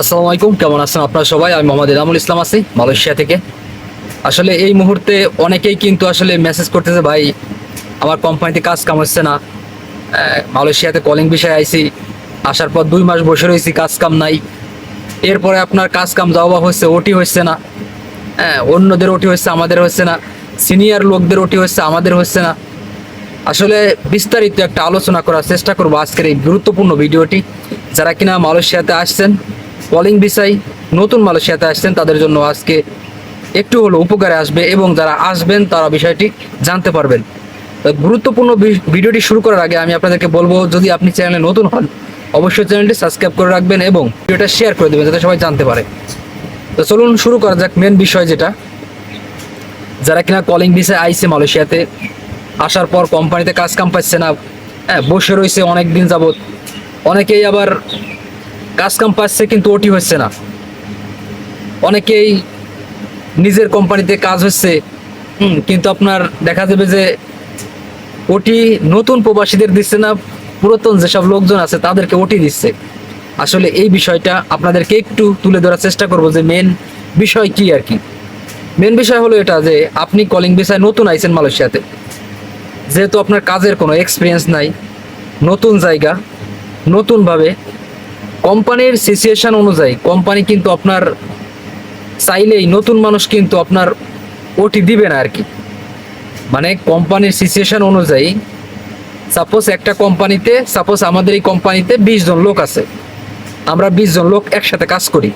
আসসালামু আলাইকুম, কেমন আছেন আপনারা সবাই? আমি মোহাম্মদ এনামুল ইসলাম আছি মালয়েশিয়া থেকে। আসলে এই মুহূর্তে অনেকেই কিন্তু আসলে মেসেজ করতেছে, ভাই, আমার কোম্পানিতে কাজ কাম হচ্ছে না। মালয়েশিয়াতে কলিং বিষয়ে আইছি। আসার পর দুই মাস বসে রয়েছি, কাজ কাম নাই। এরপরে আপনার কাজ কাম যাওয়া হচ্ছে ওটি হচ্ছে না। হ্যাঁ অন্যদের ওটি হচ্ছে আমাদের হচ্ছে না। সিনিয়র লোকদের ওটি হচ্ছে আমাদের হচ্ছে না। আসলে বিস্তারিত একটা আলোচনা করার চেষ্টা করব আজকের এই গুরুত্বপূর্ণ ভিডিওটি। যারা কিনা মালয়েশিয়াতে আসছেন কলিং ভিসায় নতুন মালয়েশিয়াতে আসছেন, তাদের জন্য আজকে একটু হলো উপকারে আসবে এবং যারা আসবেন, তারা বিষয়টি জানতে পারবেন। গুরুত্বপূর্ণ ভিডিওটি শুরু করার আগে আমি আপনাদেরকে বলব, যদি আপনি চ্যানেলে নতুন হন, অবশ্যই চ্যানেলটি সাবস্ক্রাইব করে রাখবেন এবং ভিডিওটা শেয়ার করে দেবেন, যাতে সবাই জানতে পারে। তো চলুন শুরু করা যাক, মেন বিষয় যেটা। যারা কিনা কলিং ভিসায় আইসে মালয়েশিয়াতে, আসার পর কোম্পানিতে কাজ কাম পাচ্ছে না হ্যাঁ বসে রয়েছে অনেক দিন যাবত অনেকেই আবার কাজ কাম পাচ্ছে কিন্তু ওটি হচ্ছে না। অনেকেই নিজের কোম্পানিতে কাজ হচ্ছে কিন্তু আপনার দেখা যাবে যে ওটি নতুন প্রবাসীদের দিচ্ছে না, পুরাতন যেসব লোকজন আছে তাদেরকে ওটি দিচ্ছে। আসলে এই বিষয়টা আপনাদেরকে একটু তুলে ধরার চেষ্টা করব যে মেন বিষয় কি আর কি। মেন বিষয় হলো এটা যে আপনি কলিং বিষয় নতুন আইছেন মালয়েশিয়াতে। যেহেতু আপনার কাজের কোনো এক্সপিরিয়েন্স নাই, নতুন জায়গা, নতুনভাবে কোম্পানির সিচুয়েশান অনুযায়ী, কোম্পানি কিন্তু আপনার চাইলেই নতুন মানুষ কিন্তু আপনার ওটি দিবে না আর কি মানে কোম্পানির সিচুয়েশান অনুযায়ী সাপোজ একটা কোম্পানিতে সাপোজ আমাদের এই কোম্পানিতে বিশ জন লোক আছে। আমরা বিশ জন লোক একসাথে কাজ করি।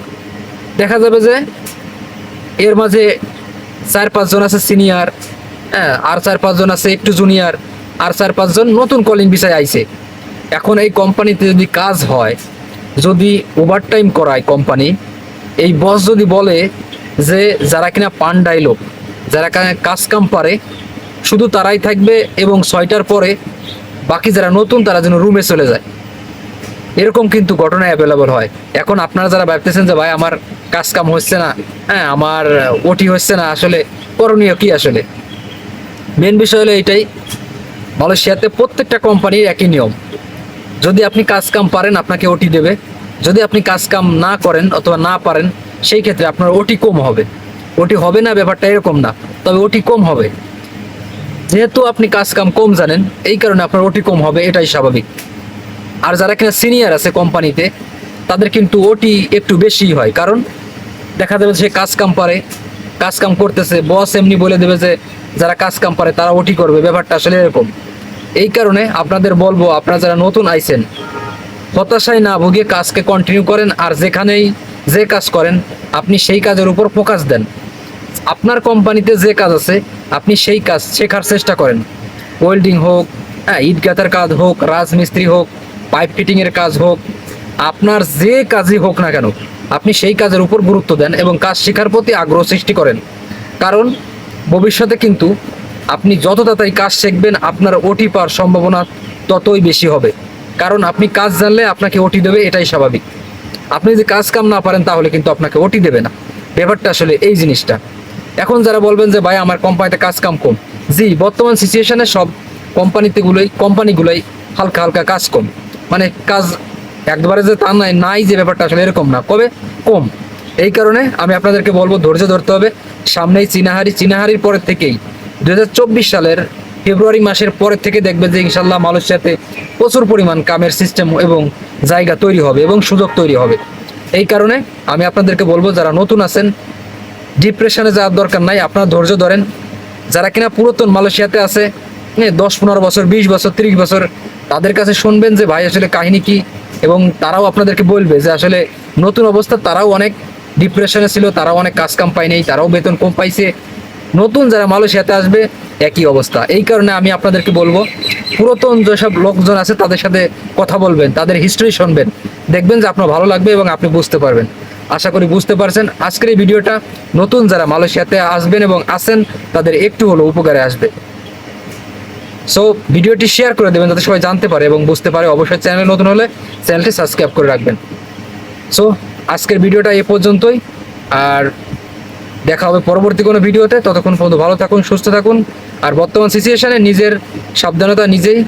দেখা যাবে যে এর মাঝে চার পাঁচজন আছে সিনিয়র হ্যাঁ আর চার পাঁচজন আছে একটু জুনিয়র আর চার পাঁচজন নতুন কলিং বিষয় আইছে। এখন এই কোম্পানিতে যদি কাজ হয় যদি ওভারটাইম করায় কোম্পানি এই বস যদি বলে যে, যারা কিনা পান্ডাই লোক যারা কাজ কাম পারে, শুধু তারাই থাকবে এবং ছয়টার পরে বাকি যারা নতুন, তারা যেন রুমে চলে যায়। এরকম কিন্তু ঘটনা অ্যাভেলেবল হয়। এখন আপনারা যারা ভাবতেছেন যে, ভাই, আমার কাজ কাম হচ্ছে না হ্যাঁ আমার ওটি হচ্ছে না, আসলে করণীয় কি আসলে? মেন বিষয় হলো এইটাই মালয়েশিয়াতে প্রত্যেকটা কোম্পানির একই নিয়ম। যদি আপনি কাজ কাম পারেন, আপনাকে ওটি দেবে। যদি আপনি কাজ কাম না করেন অথবা না পারেন, সেই ক্ষেত্রে আপনার ওটি কম হবে। ওটি হবে না, ব্যাপারটা এরকম না, তবে ওটি কম হবে। যেহেতু আপনি কাজ কাম কম জানেন, এই কারণে আপনার ওটি কম হবে, এটাই স্বাভাবিক। আর যারা কিনা সিনিয়র আছে কোম্পানিতে, তাদের কিন্তু ওটি একটু বেশি হয়। কারণ দেখা যাবে সে কাজ কাম পারে, কাজ কাম করতেছে বস এমনি বলে দেবে যে, যারা কাজ কাম পারে, তারা ওটি করবে। ব্যাপারটা আসলে এরকম। এই কারণে আপনাদের বলব, আপনারা যারা নতুন আইছেন, হতাশায় না ভুগে কাজকে কন্টিনিউ করেন, আর যেখানেই যে কাজ করেন, আপনি সেই কাজের উপর ফোকাস দেন। আপনার কোম্পানিতে যে কাজ আছে, আপনি সেই কাজ শেখার চেষ্টা করেন। ওয়েল্ডিং হোক হ্যাঁ ইট কাজ হোক, রাজমিস্ত্রি হোক পাইপ ফিটিংয়ের কাজ হোক, আপনার যে কাজই হোক না কেন, আপনি সেই কাজের উপর গুরুত্ব দেন এবং কাজ শেখার প্রতি আগ্রহ সৃষ্টি করেন। কারণ ভবিষ্যতে কিন্তু আপনি যত তাড়াতাড়ি কাজ শিখবেন, আপনার ওটি পাওয়ার সম্ভাবনা ততই বেশি হবে। কারণ আপনি কাজ জানলে আপনাকে ওটি দেবে, এটাই স্বাভাবিক। আপনি যদি কাজ কাম না পারেন, তাহলে কিন্তু আপনাকে ওটি দেবে না। ব্যাপারটা আসলে এই জিনিসটা। এখন যারা বলবেন যে, ভাই, আমার কোম্পানিতে কাজ কাম কম। জি, বর্তমান সিচুয়েশনে সব কোম্পানিতে গুলোই কোম্পানিগুলোই হালকা হালকা কাজ কম। মানে কাজ একবারে যে তা নাই নাই যে ব্যাপারটা আসলে এরকম না। কবে? কম। এই কারণে আমি আপনাদেরকে বলব, ধৈর্য ধরতে হবে। সামনেই চিনাহারি, চিনাহারির পরের থেকেই। দু হাজার চব্বিশ সালের ফেব্রুয়ারি মাসের পরের থেকে দেখবে যে ইনশাল্লাহ মালয়েশিয়াতে প্রচুর পরিমাণ কামের সিস্টেম এবং জায়গা তৈরি হবে এবং সুযোগ তৈরি হবে। এই কারণে আমি আপনাদেরকে বলব, যারা নতুন আছেন ডিপ্রেশনে যাওয়ার দরকার নাই, আপনারা ধৈর্য ধরেন। যারা কিনা পুরাতন মালয়েশিয়াতে আছে দশ, পনেরো বছর, বিশ বছর, তিরিশ বছর, তাদের কাছে শুনবেন যে ভাই, আসলে কাহিনী কি? এবং তারাও আপনাদেরকে বলবে যে আসলে নতুন অবস্থা, তারাও অনেক ডিপ্রেশনে ছিল, তারাও অনেক কাজ কাম পায় নেই তারাও বেতন কম পাইছে। নতুন যারা মালয়েশিয়াতে আসবে, একই অবস্থা। এই কারণে আমি আপনাদেরকে বলব, পুরাতন যেসব লোকজন আছে, তাদের সাথে কথা বলবেন, তাদের হিস্ট্রি শুনবেন। দেখবেন যে আপনার ভালো লাগবে এবং আপনি বুঝতে পারবেন। আশা করি বুঝতে পারছেন। আজকের এই ভিডিওটা নতুন যারা মালয়েশিয়াতে আসবেন এবং আসেন তাদের একটু হলো উপকারে আসবে। সো ভিডিওটি শেয়ার করে দেবেন যাতে সবাই জানতে পারে এবং বুঝতে পারে। অবশ্যই চ্যানেল নতুন হলে চ্যানেলটি সাবস্ক্রাইব করে রাখবেন। সো আজকের ভিডিওটা এ পর্যন্তই। আর দেখা হবে পরবর্তী কোনো ভিডিওতে। ততক্ষণ পর্যন্ত ভালো থাকুন, সুস্থ থাকুন, আর বর্তমান সিচুয়েশানে নিজের সাবধানতা নিজেই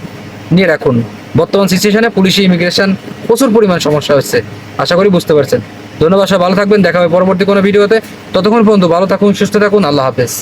নিয়ে রাখুন। বর্তমান সিচুয়েশানে পুলিশি ইমিগ্রেশন প্রচুর পরিমাণ সমস্যা হচ্ছে। আশা করি বুঝতে পারছেন। ধন্যবাদ সব ভালো থাকবেন, দেখা হবে পরবর্তী কোনো ভিডিওতে। ততক্ষণ পর্যন্ত ভালো থাকুন, সুস্থ থাকুন, আল্লাহ হাফেজ।